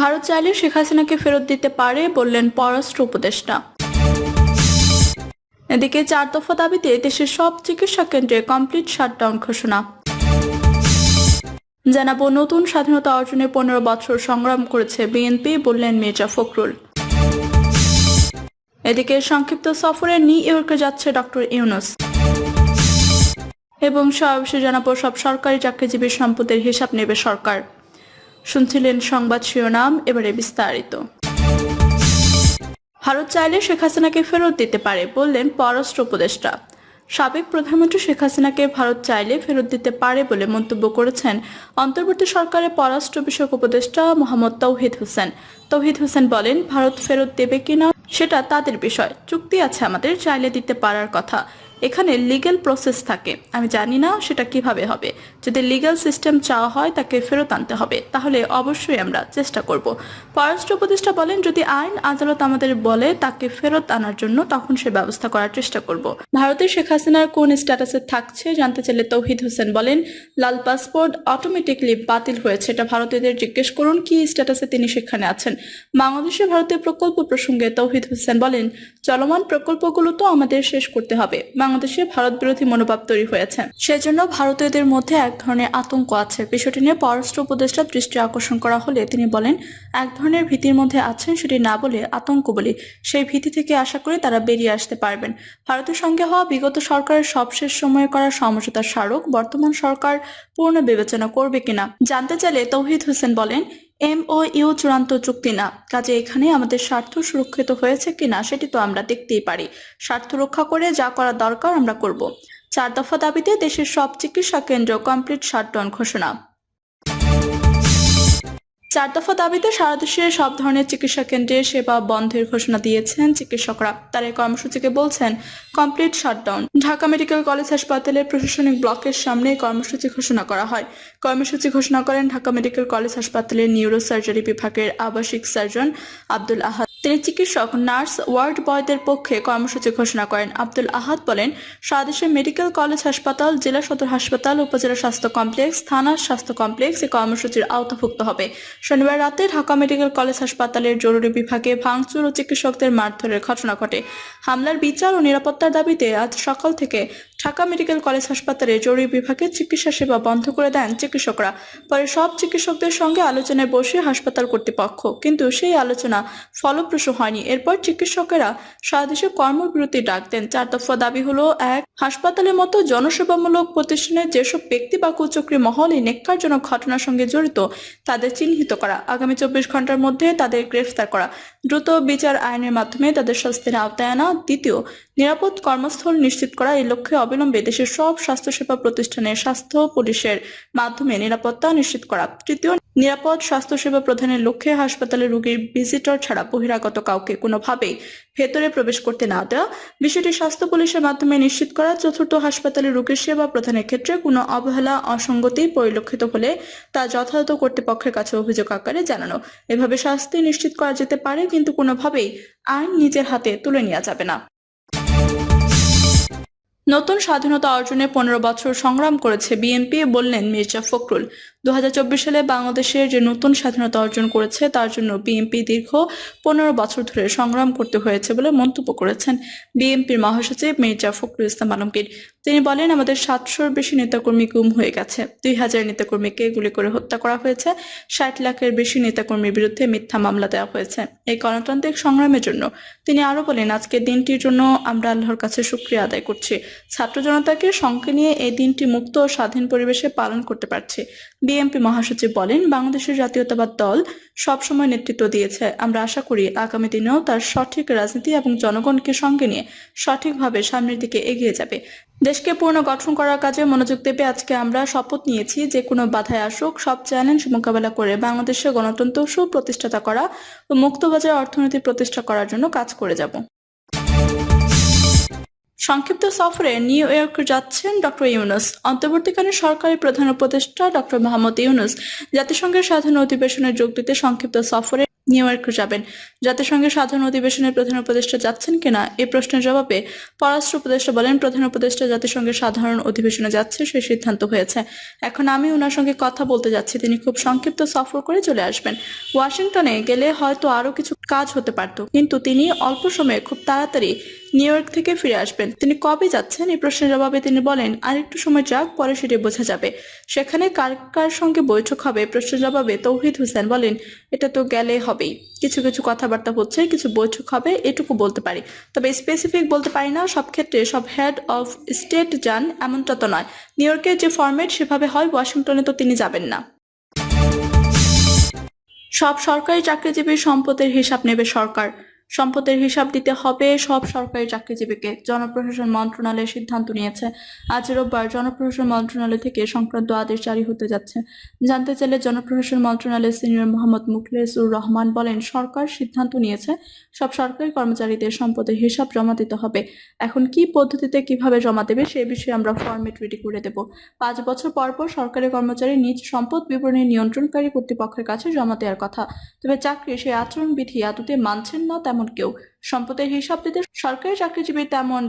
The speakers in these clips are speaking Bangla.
ভারত চাইলে শেখ হাসিনাকে ফেরত দিতে পারে বললেন পররাষ্ট্র উপদেষ্টা। এদিকে চার দফা দাবিতে দেশের সব চিকিৎসা কেন্দ্রে কমপ্লিট শাটডাউন ঘোষণা। জানাব, নতুন স্বাধীনতা অর্জনে পনেরো বছর সংগ্রাম করেছে বিএনপি, বললেন মির্জা ফখরুল। এদিকে সংক্ষিপ্ত সফরে নিউ ইয়র্কে যাচ্ছে ডক্টর ইউনুস। এবং সর্বশেষে জানাব, সব সরকারি চাকরিজীবী সম্পদের হিসাব নেবে সরকার। শুনছিলেন সংবাদ শিরোনাম, এবারে বিস্তারিত। ভারত চাইলে শেখ হাসিনাকে ফেরত দিতে পারে বললেন পররাষ্ট্র উপদেষ্টা। সাবেক প্রধানমন্ত্রী শেখ হাসিনাকে ভারত চাইলে ফেরত দিতে পারে বলে মন্তব্য করেছেন অন্তর্বর্তী সরকারের পররাষ্ট্র বিষয়ক উপদেষ্টা মোহাম্মদ তৌহিদ হোসেন। তৌহিদ হোসেন বলেন, ভারত ফেরত দেবে কিনা সেটা তাদের বিষয়। চুক্তি আছে আমাদের, চাইলে দিতে পারার কথা। এখানে লিগেল প্রসেস থাকে। আমি জানি না সেটা কীভাবে হবে। যদি লিগ্যাল সিস্টেম চাওয়া হয়, তাকে ফেরত আনতে হবে। তাহলে অবশ্যই আমরা চেষ্টা করব। পররাষ্ট্র উপদেষ্টা বলেন, যদি আইন আদালত আমাদের বলে তাকে ফেরত আনার জন্য, তখন সে ব্যবস্থা করার চেষ্টা করব। ভারতের শেখ হাসিনার কোন স্ট্যাটাসে থাকছে, জানতে চাইলে তৌহিদ হোসেন বলেন, লাল পাসপোর্ট অটোমেটিকলি বাতিল হয়েছে। এটা ভারতীয়দের জিজ্ঞেস করুন, কি স্ট্যাটাসে তিনি সেখানে আছেন। বাংলাদেশে ভারতের প্রকল্প প্রসঙ্গে তৌহিদ হোসেন বলেন, চলমান প্রকল্পগুলো তো আমাদের শেষ করতে হবে। বাংলাদেশে ভারত বিরোধী মনোভাব তৈরি হয়েছে। সেজন্য ভারতীয়দের মধ্যে এক ধরনের আতঙ্ক আছে। বিষয়টি নিয়ে পররাষ্ট্র উপদেষ্টা দৃষ্টি আকর্ষণ করা হলে তিনি বলেন, এক ধরনের ভীতির মধ্যে আছেন সেটি না বলে আতঙ্ক বলি। সেই ভীতি থেকে আশা করি তারা বেরিয়ে আসতে পারবেন। ভারতের সঙ্গে হওয়া বিগত সরকারের সবশেষ সময়ে করা সমঝোতার স্মারক বর্তমান সরকার পূর্ণ বিবেচনা করবে কিনা? জানতে চাইলে তৌহিদ হোসেন বলেন এম ও ইউ চূড়ান্ত চুক্তি না। কাজে এখানে আমাদের স্বার্থ সুরক্ষিত হয়েছে কিনা সেটি তো আমরা দেখতেই পারি। স্বার্থ রক্ষা করে যা করা দরকার আমরা করব। চার দফা দাবিতে দেশের সব চিকিৎসা কেন্দ্র কমপ্লিট শাটডাউন ঘোষণা। চার দফা দাবিতে সারা দেশে সব ধরনের চিকিৎসা কেন্দ্রে সেবা বন্ধের ঘোষণা দিয়েছেন চিকিৎসকরা। তারা এই কর্মসূচিকে বলছেন, complete shutdown. Dhaka medical college হাসপাতালের প্রশাসনিক ব্লকের সামনে কর্মসূচি ঘোষণা করা হয়। কর্মসূচি ঘোষণা করেন ঢাকা মেডিকেল কলেজ হাসপাতালের নিউরো সার্জারি বিভাগের আবাসিক সার্জন আব্দুল আহাদ। তিনি চিকিৎসক, নার্স, ওয়ার্ড বয়দের পক্ষে কর্মসূচি ঘোষণা করেন। আব্দুল আহাদ বলেন সারা দেশে মেডিকেল কলেজ হাসপাতাল, জেলা সদর হাসপাতাল, উপজেলা স্বাস্থ্য কমপ্লেক্স, থানা স্বাস্থ্য কমপ্লেক্স এই কর্মসূচির আওতাভুক্ত হবে। শনিবার রাতে ঢাকা মেডিকেল কলেজ হাসপাতালের জরুরি বিভাগে ভাঙচুর ও চিকিৎসকদের মারধরের ঘটনা ঘটে। হামলার বিচার ও নিরাপত্তার দাবিতে আজ সকাল থেকে ঢাকা মেডিকেল কলেজ হাসপাতালে জরুরি বিভাগে চিকিৎসা সেবা বন্ধ করে দেন চিকিৎসকরা। পরে সব চিকিৎসকদের সঙ্গে আলোচনায় বসে হাসপাতাল কর্তৃপক্ষ। কিন্তু সেই আলোচনা ফলপ্রসূ হয়নি। এরপর চিকিৎসকেরা সারা দেশে কর্মবিরতি ডাক দেন। চার দফা দাবি হলো, এক, হাসপাতালের মতো জনসেবামূলক প্রতিষ্ঠানে যেসব ব্যক্তি বা কুচক্রী মহল এই নেককারজনক ঘটনার সঙ্গে জড়িত, তাদের চিহ্নিত করা। আগামী চব্বিশ ঘণ্টার মধ্যে তাদের গ্রেফতার করা। দ্রুত বিচার আইনের মাধ্যমে তাদের শাস্তির আওতায় আনা। দ্বিতীয়, নিরাপদ কর্মস্থল নিশ্চিত করা এই লক্ষ্যে অবিলম্বে দেশের সব স্বাস্থ্যসেবা প্রতিষ্ঠানের স্বাস্থ্য পুলিশের মাধ্যমে নিরাপত্তা নিশ্চিত করা। তৃতীয়, নিরাপদ স্বাস্থ্যসেবা প্রদানের লক্ষ্যে হাসপাতালে রোগীর ভিজিটর ছাড়া বহিরাগত কাউকে কোনোভাবেই ভেতরে প্রবেশ করতে না দেওয়া। বিষয়টি স্বাস্থ্য পুলিশের মাধ্যমে নিশ্চিত করা। চতুর্থ, হাসপাতালে রোগীর সেবা প্রদানের ক্ষেত্রে কোনো অবহেলা, অসঙ্গতি পরিলক্ষিত হলে তা যথাযথ কর্তৃপক্ষের কাছে অভিযোগ আকারে জানানো। এভাবে শাস্তি নিশ্চিত করা যেতে পারে, কিন্তু কোনোভাবেই আইন নিজের হাতে তুলে নেওয়া যাবে না। নতুন স্বাধীনতা অর্জনে পনেরো বছর সংগ্রাম করেছে বিএনপি বললেন মির্জা ফখরুল। দু হাজার চব্বিশ সালে বাংলাদেশের যে নতুন স্বাধীনতা অর্জন করেছে, তার জন্য বিএনপি দীর্ঘ পনেরো বছর ধরে সংগ্রাম করতে হয়েছে বলে মন্তব্য করেছেন বিএনপির মহাসচিব মির্জা ফখরুল ইসলাম আলমগীর। তিনি বলেন, আমাদের সাতশোর বেশি নেতাকর্মী গুম হয়ে গেছে। দুই হাজার নেতাকর্মীকে গুলি করে হত্যা করা হয়েছে। ষাট লাখের বেশি নেতাকর্মীর বিরুদ্ধে মিথ্যা মামলা দেওয়া হয়েছে। এই গণতান্ত্রিক সংগ্রামের জন্য তিনি আরও বলেন আজকের দিনটির জন্য আমরা আল্লাহর কাছে শুক্রিয়া আদায় করছি। ছাত্র জনতাকে সঙ্গে নিয়ে এই দিনটি মুক্ত ও স্বাধীন পরিবেশে পালন করতে পারছি। বিএনপি মহাসচিব বলেন, বাংলাদেশের জাতীয়তাবাদ দল সবসময় নেতৃত্ব দিয়েছে। আমরা আশা করি আগামী দিনেও তার সঠিক রাজনীতি এবং জনগণকে সঙ্গে নিয়ে সঠিকভাবে সামনের দিকে এগিয়ে যাবে। দেশকে পুনর্গঠন করার কাজে মনোযোগ দেবে আজকে আমরা শপথ নিয়েছি যে কোনো বাধায় আসুক, সব চ্যালেঞ্জ মোকাবেলা করে বাংলাদেশে গণতন্ত্র সুপ্রতিষ্ঠাতা করা ও মুক্তবাজার অর্থনীতি প্রতিষ্ঠা করার জন্য কাজ করে যাব। সংক্ষিপ্ত সফরে নিউ ইয়র্ক যাচ্ছেন ডক্টর ইউনুস। অন্তর্বর্তীকালীন সরকারি প্রধান উপদেষ্টা ডক্টর মোহাম্মদ ইউনুস জাতিসংঘের সাধারণ অধিবেশনে যোগ দিতে সংক্ষিপ্ত সফরে নিউ ইয়র্কে যাবেন। জাতিসংঘের সাধারণ অধিবেশনে প্রধান উপদেষ্টা যাচ্ছেন কিনা এই প্রশ্নের জবাবে পররাষ্ট্র উপদেষ্টা বলেন, প্রধান উপদেষ্টা জাতিসংঘের সাধারণ অধিবেশনে যাচ্ছে সেই সিদ্ধান্ত হয়েছে। এখন আমি ওনার সঙ্গে কথা বলতে যাচ্ছি, তিনি খুব সংক্ষিপ্ত সফর করে চলে আসবেন। ওয়াশিংটনে গেলে হয়তো আরও কিছু কাজ হতে পারত, কিন্তু তিনি অল্প সময়ে খুব তাড়াতাড়ি নিউ ইয়র্ক থেকে ফিরে আসবেন। তিনি কবে যাচ্ছেন এই প্রশ্নের জবাবে তিনি বলেন, আর একটু সময় যাক, পরে সেটি বোঝা যাবে। সেখানে কার কার সঙ্গে বৈঠক হবে? প্রশ্নের জবাবে তৌহিদ হোসেন বলেন, এটা তো গেলে হবেই। কিছু কিছু কথাবার্তা হচ্ছে, কিছু বৈঠক হবে, এটুকু বলতে পারি। তবে স্পেসিফিক বলতে পারি না, সব ক্ষেত্রে সব হেড অফ স্টেট যান, এমনটা তো নয়। নিউ ইয়র্কের যে ফরম্যাট সেভাবে হয়, ওয়াশিংটনে তো তিনি যাবেন না। সব সরকারি চাকরিজীবীর সম্পদের হিসাব নেবে সরকার। সম্পদের হিসাব দিতে হবে। সব সরকারি চাকরিজীবীকে জনপ্রশাসন মন্ত্রণালয় সিদ্ধান্ত নিয়েছে। আজ রোববার জনপ্রশাসন মন্ত্রণালয় থেকে সংক্রান্ত আদেশ জারি হতে যাচ্ছে। জানতে চাইলে জনপ্রশাসন মন্ত্রণালয়ের সিনিয়র মোহাম্মদ মুখলেসুর রহমান বলেন, সরকার সিদ্ধান্ত নিয়েছে, সব সরকারি কর্মচারীদের সম্পদের হিসাব জমা দিতে হবে। এখন কি পদ্ধতিতে কীভাবে জমা দেবে সে বিষয়ে আমরা ফরম্যাট রেডি করে দেব। পাঁচ বছর পর পর সরকারি কর্মচারী নিজ সম্পদ বিবরণী নিয়ন্ত্রণকারী কর্তৃপক্ষের কাছে জমা দেওয়ার কথা। তবে চাকরি সেই আচরণবিধি আদতে মানছেন না তেমন কেউ। সম্পদের হিসাব দিতে সরকারি চাকরিজীবী তেমন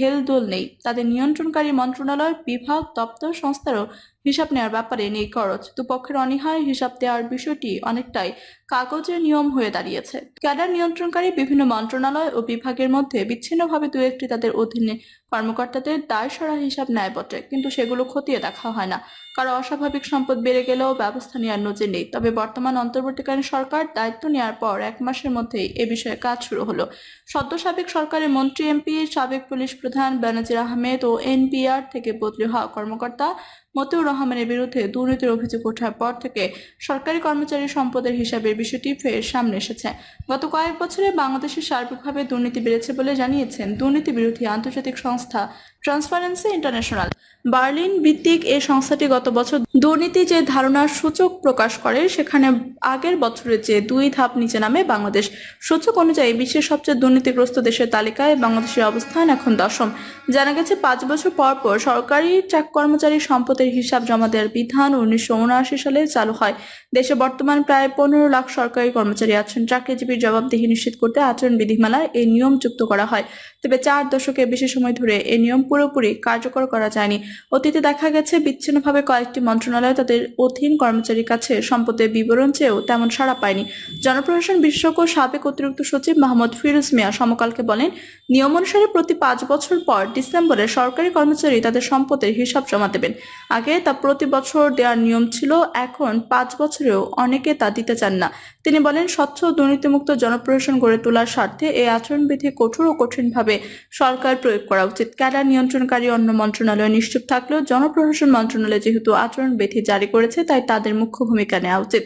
হেলদোল নেই। তাদের নিয়ন্ত্রণকারী মন্ত্রণালয়, বিভাগ, দপ্তর, সংস্থারও হিসাব নেওয়ার ব্যাপারে নেই খরচ। দুপক্ষের অনীহায় হিসাব দেওয়ার বিষয়টি অনেকটাই কাগজের নিয়ম হয়ে দাঁড়িয়েছে। ক্যাডার নিয়ন্ত্রণকারী বিভিন্ন মন্ত্রণালয় ও বিভাগের মধ্যে বিচ্ছিন্নভাবে দু একটি তাদের অধীনে কর্মকর্তাদের দায় সরা হিসাব নেয় বটে, কিন্তু সেগুলো খতিয়ে দেখা হয় না। কারও অস্বাভাবিক সম্পদ বেড়ে গেলেও ব্যবস্থা নেওয়ার নজির নেই। তবে বর্তমান অন্তর্বর্তীকালীন সরকার দায়িত্ব নেওয়ার পর এক মাসের মধ্যেই এ বিষয়ে কাজ শুরু হলো। সদ্য সাবেক সরকারের মন্ত্রী, এমপি, সাবেক পুলিশ প্রধান বেনাজির আহমেদ ও এনপিআর থেকে বদলি হওয়া কর্মকর্তা মতিউর রহমানের বিরুদ্ধে দুর্নীতির অভিযোগ ওঠার পর থেকে সরকারি কর্মচারী সম্পদের হিসাবের বিষয়টি ফের সামনে এসেছে। গত কয়েক বছরে বাংলাদেশে সার্বিকভাবে দুর্নীতি বেড়েছে বলে জানিয়েছেন দুর্নীতি বিরোধী আন্তর্জাতিক সংস্থা ট্রান্সপারেন্সি ইন্টারন্যাশনাল। বার্লিন ভিত্তিক এই সংস্থাটি গত বছর দুর্নীতি যে ধারণার সূচক প্রকাশ করে, সেখানে আগের বছরের যে দুই ধাপ নিচে নামে বাংলাদেশ। সূচক অনুযায়ী বিশ্বের সবচেয়ে দুর্নীতিগ্রস্ত দেশের তালিকায় বাংলাদেশের অবস্থান এখন দশম। জানা গেছে, পাঁচ বছর পর পর সরকারি চাক কর্মচারী সম্পদের হিসাব জমা দেওয়ার বিধান উনিশশো উনআশি সালে চালু হয়। দেশে বর্তমান প্রায় পনেরো লাখ সরকারি কর্মচারী আছেন। চাকরিজীবীর জবাবদিহি নিশ্চিত করতে আচরণ বিধিমালায় এই নিয়ম যুক্ত করা হয়। তবে চার দশকের বেশি সময় ধরে এই নিয়ম পুরোপুরি কার্যকর করা যায়নি। অতীতে দেখা গেছে বিচ্ছিন্নভাবে কয়েকটি মন্ত্রণালয় তাদের অধীন কর্মচারীর কাছে সম্পদের বিবরণ চেয়েও তেমন সাড়া পায়নি। জনপ্রশাসন বিশেষজ্ঞ সাবেক অতিরিক্ত সচিব মোহাম্মদ ফিরোজ মিয়া সমকালকে বলেন, নিয়ম অনুসারে প্রতি পাঁচ বছর পর ডিসেম্বরে সরকারি কর্মচারী তাদের সম্পদের হিসাব জমা দেবেন। আগে তা প্রতি বছর দেওয়ার নিয়ম ছিল, এখন পাঁচ বছরেও অনেকে তা দিতে চান না। তিনি বলেন, স্বচ্ছ দুর্নীতিমুক্ত জনপ্রশাসন গড়ে তোলার স্বার্থে এই আচরণবিধি কঠোর ও কঠিনভাবে সরকার প্রয়োগ করা উচিত। ক্যাডার নিয়ন্ত্রণকারী অন্য মন্ত্রণালয় নিশ্চুপ থাকলেও জনপ্রশাসন মন্ত্রণালয় যেহেতু আচরণবিধি জারি করেছে, তাই তাদের মুখ্য ভূমিকা নেওয়া উচিত।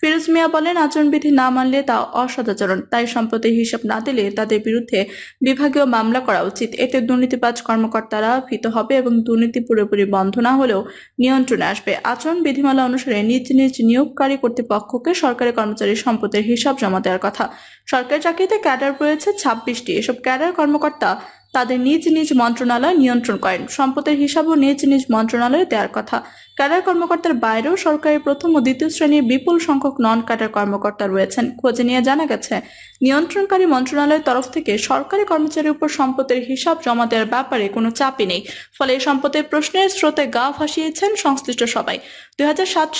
ফিরোজ মিয়া বলেন, আচরণবিধি না মানলে তা অসদাচরণ। তাই সম্পদের হিসাব না দিলে তাদের বিরুদ্ধে বিভাগীয় মামলা করা উচিত। এতে দুর্নীতিবাজ কর্মকর্তারা ভীত হবে এবং দুর্নীতি পুরোপুরি বন্ধ না হলেও নিয়ন্ত্রণে আসবে। আচরণ বিধিমালা অনুসারে নিজ নিজ নিয়োগকারী কর্তৃপক্ষকে সরকারি কর্মচারীর সম্পদের হিসাব জমা দেওয়ার কথা। সরকারি চাকরিতে ক্যাডার রয়েছে ছাব্বিশটি। এসব ক্যাডার কর্মকর্তা তাদের নিজ নিজ মন্ত্রণালয় নিয়ন্ত্রণ করেন। সম্পদের হিসাবও নিজ নিজ মন্ত্রণালয়ে দেওয়ার কথা। ক্যাডার কর্মকর্তার বাইরেও সরকারি প্রথম ও দ্বিতীয় শ্রেণির বিপুল সংখ্যক নন ক্যাডার কর্মকর্তা রয়েছেন। খোঁজে নিয়ে জানা গেছে, নিয়ন্ত্রণকারী মন্ত্রণালয়ের তরফ থেকে সরকারি কর্মচারীর উপর সম্পদের হিসাব জমা দেওয়ার ব্যাপারে কোনো চাপই নেই। ফলে এই সম্পদের প্রশ্নের স্রোতে গা ভাসিয়েছেন সংশ্লিষ্ট সবাই। দুই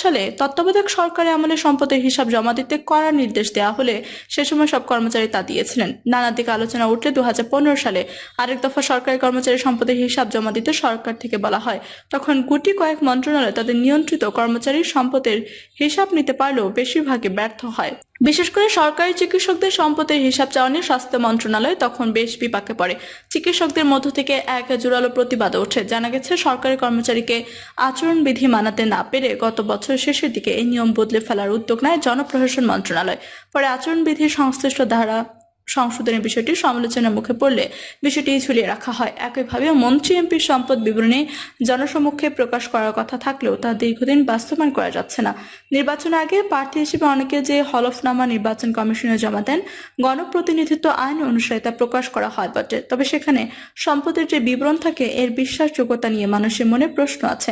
সালে তত্ত্বাবধায়ক সরকারি আমলে সম্পদের হিসাব জমা দিতে করার নির্দেশ দেওয়া হলে সে সময় সব কর্মচারী তা দিয়েছিলেন। নানা দিকে আলোচনা উঠলে দুই হাজার পনেরো সালে আরেক দফা সরকারি কর্মচারী সম্পদের হিসাব জমা দিতে সরকার থেকে বলা হয়। তখন গুটি কয়েক মন্ত্রণালয় তাদের নিয়ন্ত্রিত কর্মচারীর সম্পদের হিসাব নিতে পারলেও বেশিরভাগই ব্যর্থ হয়। বিশেষ করে সরকারি চিকিৎসকদের সম্পদের হিসাব চাওয়া স্বাস্থ্য মন্ত্রণালয় তখন বেশ বিপাকে পড়ে। চিকিৎসকদের মধ্য থেকে এক জোরালো প্রতিবাদ ওঠে। জানা গেছে, সরকারি কর্মচারীকে আচরণবিধি মানাতে না পেরে গত বছর শেষের দিকে এই নিয়ম বদলে ফেলার উদ্যোগ নেয় জনপ্রশাসন মন্ত্রণালয়। পরে আচরণবিধির সংশ্লিষ্ট ধারা সংশোধনের বিষয়টি সমালোচনার মুখে পড়লে বিষয়টি ঝুলিয়ে রাখা হয়। একইভাবে মন্ত্রী এমপির সম্পদ বিবরণী জনসমক্ষে প্রকাশ করার কথা থাকলেও তা দীর্ঘদিন বাস্তবায়ন করা যাচ্ছে না। নির্বাচন আগে প্রার্থী হিসেবে অনেকে যে হলফনামা নির্বাচন কমিশনে জমা দেন, গণপ্রতিনিধিত্ব আইন অনুসারে তা প্রকাশ করা হয় বটে। তবে সেখানে সম্পদের যে বিবরণ থাকে, এর বিশ্বাসযোগ্যতা নিয়ে মানুষের মনে প্রশ্ন আছে।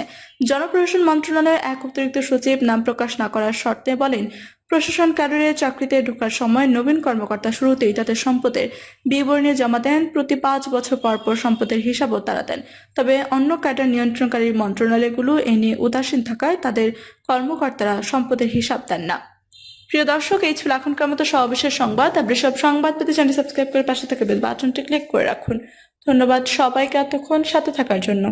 জনপ্রশাসন মন্ত্রণালয়ের এক অতিরিক্ত সচিব নাম প্রকাশ না করার শর্তে বলেন প্রশাসন ক্যাডারে চাকরিতে ঢোকার সময় নবীন কর্মকর্তা শুরুতেই তাদের সম্পদের বিবরণী জমা দেন। প্রতি পাঁচ বছর পর পর সম্পদের হিসাবও তারা দেন। তবে অন্য ক্যাডার নিয়ন্ত্রণকারী মন্ত্রণালয়গুলো এ নিয়ে উদাসীন থাকায় তাদের কর্মকর্তারা সম্পদের হিসাব দেন না। প্রিয় দর্শক, এই ছিল এখনকার মতো সবিশেষ সংবাদ। আপনি সব সংবাদ পেতে চ্যানেল সাবস্ক্রাইব করে পাশে থাকা বেল বাটনটি ক্লিক করে রাখুন। ধন্যবাদ সবাইকে এতক্ষণ সাথে থাকার জন্য।